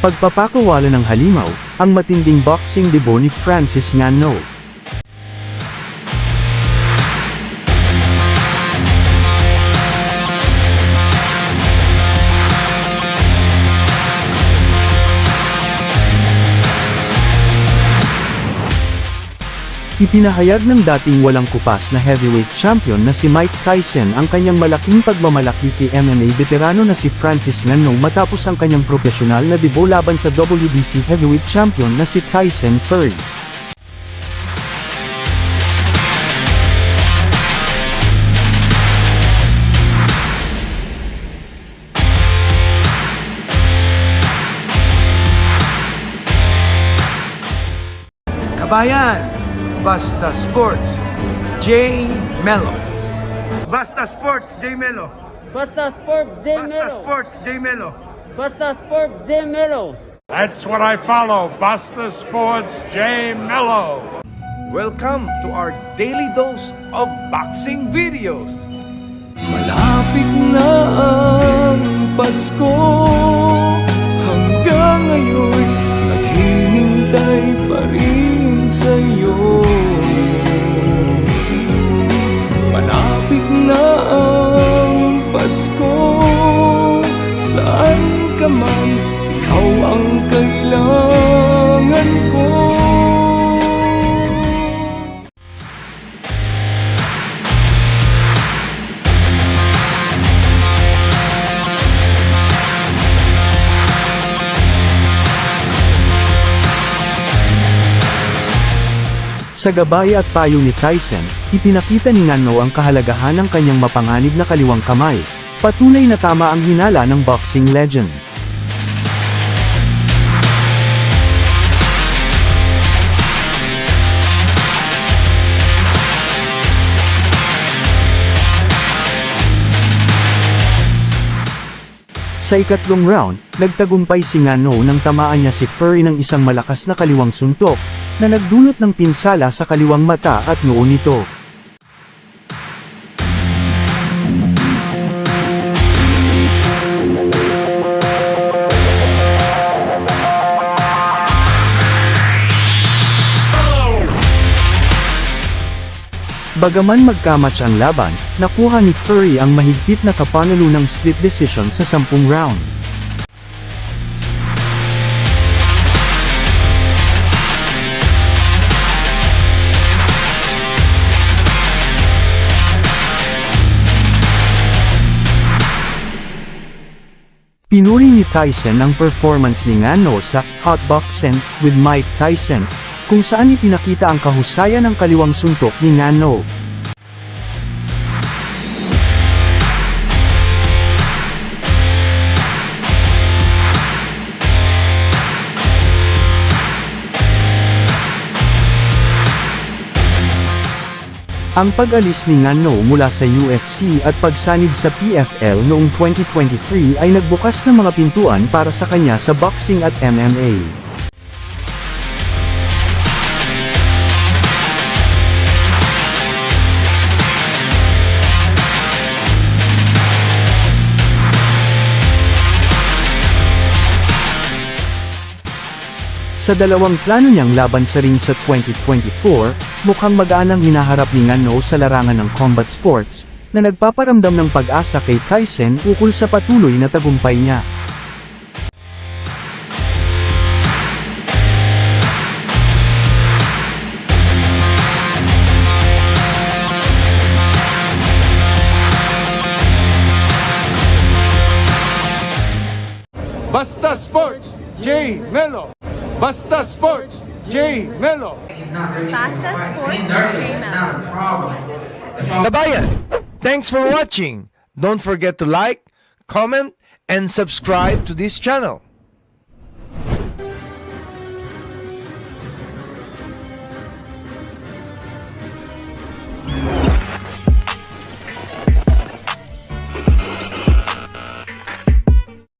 Pagpapakawala ng halimaw, ang matinding boxing debut ni Francis Ngannou. Ipinahayag ng dating walang kupas na heavyweight champion na si Mike Tyson ang kanyang malaking pagmamalaki kay MMA veterano na si Francis Ngannou matapos ang kanyang profesional na debut laban sa WBC heavyweight champion na si Tyson Fury. Kabayan, Basta Sports, J. Mello. Basta Sports, J. Mello. Basta Sport J Basta Melo. Sports, J. Mello. Basta Sport J Melo. That's what I follow. Buster Sports J Mello. Welcome to our daily dose of boxing videos. Malapit na ang Pasko Hanggang ngayon Sa gabay at payo ni Tyson, ipinakita ni Ngannou ang kahalagahan ng kanyang mapanganib na kaliwang kamay. Patunay na tama ang hinala ng boxing legend. Sa ikatlong round, nagtagumpay si Ngannou nang tamaan niya si Fury ng isang malakas na kaliwang suntok, na nagdulot ng pinsala sa kaliwang mata at noo nito. Bagaman magkamatch ang laban, nakuha ni Fury ang mahigpit na kapanalo ng split decision sa sampung round. Pinuri ni Tyson ang performance ni Ngannou sa Hot Boxing with Mike Tyson, kung saan ipinakita ang kahusayan ng kaliwang suntok ni Ngannou. Ang pag-alis ni Ngannou mula sa UFC at pagsanib sa PFL noong 2023 ay nagbukas ng mga pintuan para sa kanya sa boxing at MMA. Sa dalawang plano niyang laban sa ring sa 2024, mukhang magaan ang hinaharap ni Ngannou sa larangan ng combat sports, na nagpaparamdam ng pag-asa kay Tyson ukol sa patuloy na tagumpay niya. Basta Sports, J. Mello. Basta Sports, J. Mello. Basta Sports J-Mel. Kabayan, thanks for watching. Don't forget to like, comment, and subscribe to this channel.